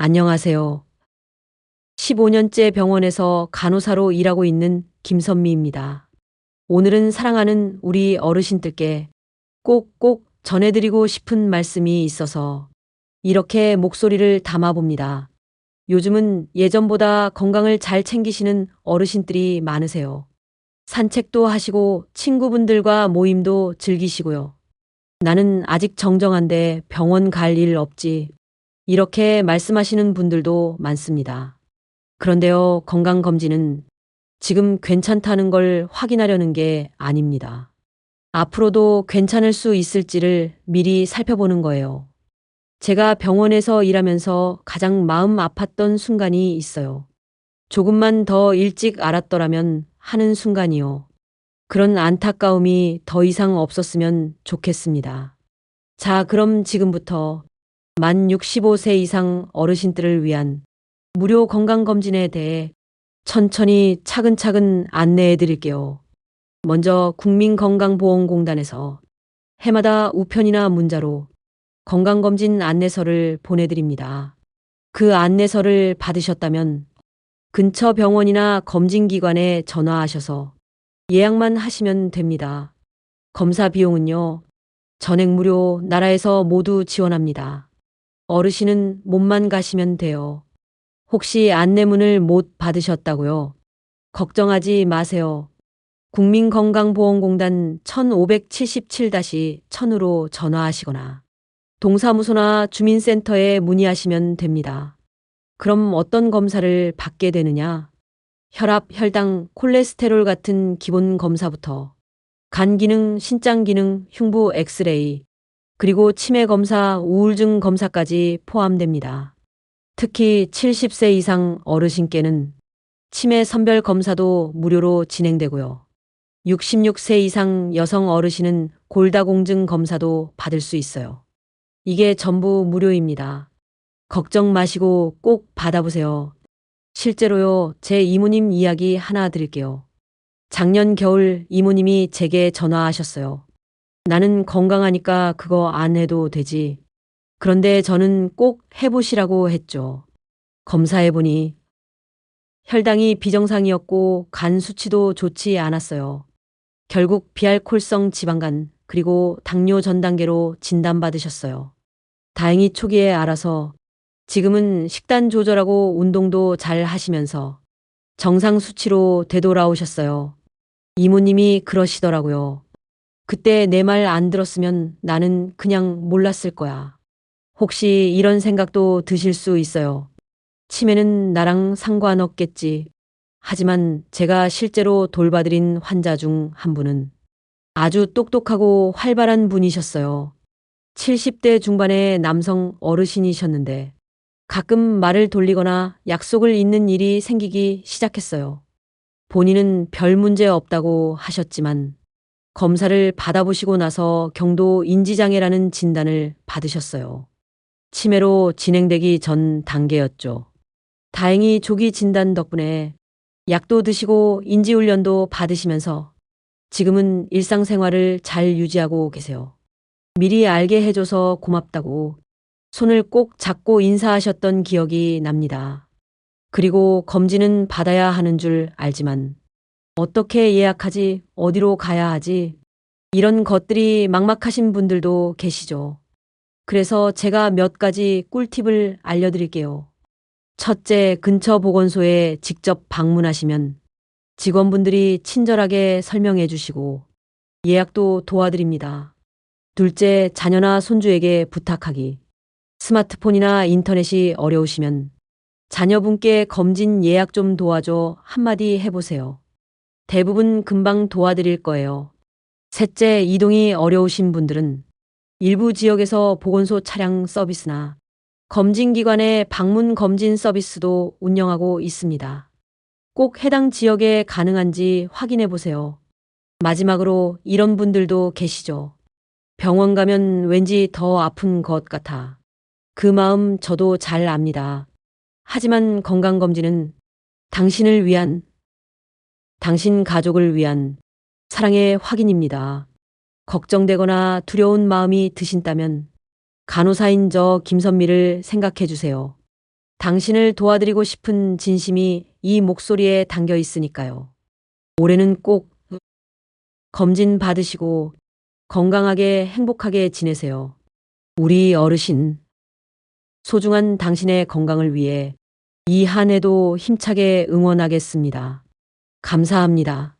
안녕하세요. 15년째 병원에서 간호사로 일하고 있는 김선미입니다. 오늘은 사랑하는 우리 어르신들께 꼭꼭 전해드리고 싶은 말씀이 있어서 이렇게 목소리를 담아봅니다. 요즘은 예전보다 건강을 잘 챙기시는 어르신들이 많으세요. 산책도 하시고 친구분들과 모임도 즐기시고요. 나는 아직 정정한데 병원 갈 일 없지. 이렇게 말씀하시는 분들도 많습니다. 그런데요, 건강검진은 지금 괜찮다는 걸 확인하려는 게 아닙니다. 앞으로도 괜찮을 수 있을지를 미리 살펴보는 거예요. 제가 병원에서 일하면서 가장 마음 아팠던 순간이 있어요. 조금만 더 일찍 알았더라면 하는 순간이요. 그런 안타까움이 더 이상 없었으면 좋겠습니다. 자, 그럼 지금부터 만 65세 이상 어르신들을 위한 무료 건강검진에 대해 천천히 차근차근 안내해 드릴게요. 먼저 국민건강보험공단에서 해마다 우편이나 문자로 건강검진 안내서를 보내드립니다. 그 안내서를 받으셨다면 근처 병원이나 검진기관에 전화하셔서 예약만 하시면 됩니다. 검사 비용은요, 전액 무료 나라에서 모두 지원합니다. 어르신은 몸만 가시면 돼요. 혹시 안내문을 못 받으셨다고요? 걱정하지 마세요. 국민건강보험공단 1577-1000으로 전화하시거나 동사무소나 주민센터에 문의하시면 됩니다. 그럼 어떤 검사를 받게 되느냐? 혈압, 혈당, 콜레스테롤 같은 기본 검사부터 간 기능, 신장 기능, 흉부 엑스레이, 그리고 치매 검사, 우울증 검사까지 포함됩니다. 특히 70세 이상 어르신께는 치매 선별 검사도 무료로 진행되고요. 66세 이상 여성 어르신은 골다공증 검사도 받을 수 있어요. 이게 전부 무료입니다. 걱정 마시고 꼭 받아보세요. 실제로요, 제 이모님 이야기 하나 드릴게요. 작년 겨울 이모님이 제게 전화하셨어요. 나는 건강하니까 그거 안 해도 되지. 그런데 저는 꼭 해보시라고 했죠. 검사해보니 혈당이 비정상이었고 간 수치도 좋지 않았어요. 결국 비알콜성 지방간 그리고 당뇨 전 단계로 진단받으셨어요. 다행히 초기에 알아서 지금은 식단 조절하고 운동도 잘 하시면서 정상 수치로 되돌아오셨어요. 이모님이 그러시더라고요. 그때 내 말 안 들었으면 나는 그냥 몰랐을 거야. 혹시 이런 생각도 드실 수 있어요. 치매는 나랑 상관없겠지. 하지만 제가 실제로 돌봐드린 환자 중 한 분은 아주 똑똑하고 활발한 분이셨어요. 70대 중반의 남성 어르신이셨는데 가끔 말을 돌리거나 약속을 잊는 일이 생기기 시작했어요. 본인은 별 문제 없다고 하셨지만 검사를 받아보시고 나서 경도 인지장애라는 진단을 받으셨어요. 치매로 진행되기 전 단계였죠. 다행히 조기 진단 덕분에 약도 드시고 인지훈련도 받으시면서 지금은 일상생활을 잘 유지하고 계세요. 미리 알게 해줘서 고맙다고 손을 꼭 잡고 인사하셨던 기억이 납니다. 그리고 검진은 받아야 하는 줄 알지만 어떻게 예약하지, 어디로 가야 하지, 이런 것들이 막막하신 분들도 계시죠. 그래서 제가 몇 가지 꿀팁을 알려드릴게요. 첫째, 근처 보건소에 직접 방문하시면 직원분들이 친절하게 설명해 주시고 예약도 도와드립니다. 둘째, 자녀나 손주에게 부탁하기. 스마트폰이나 인터넷이 어려우시면 자녀분께 검진 예약 좀 도와줘 한마디 해보세요. 대부분 금방 도와드릴 거예요. 셋째, 이동이 어려우신 분들은 일부 지역에서 보건소 차량 서비스나 검진기관의 방문 검진 서비스도 운영하고 있습니다. 꼭 해당 지역에 가능한지 확인해 보세요. 마지막으로 이런 분들도 계시죠. 병원 가면 왠지 더 아픈 것 같아. 그 마음 저도 잘 압니다. 하지만 건강검진은 당신을 위한, 당신 가족을 위한 사랑의 확인입니다. 걱정되거나 두려운 마음이 드신다면 간호사인 저 김선미를 생각해 주세요. 당신을 도와드리고 싶은 진심이 이 목소리에 담겨 있으니까요. 올해는 꼭 검진 받으시고 건강하게 행복하게 지내세요. 우리 어르신. 소중한 당신의 건강을 위해 이 한 해도 힘차게 응원하겠습니다. 감사합니다.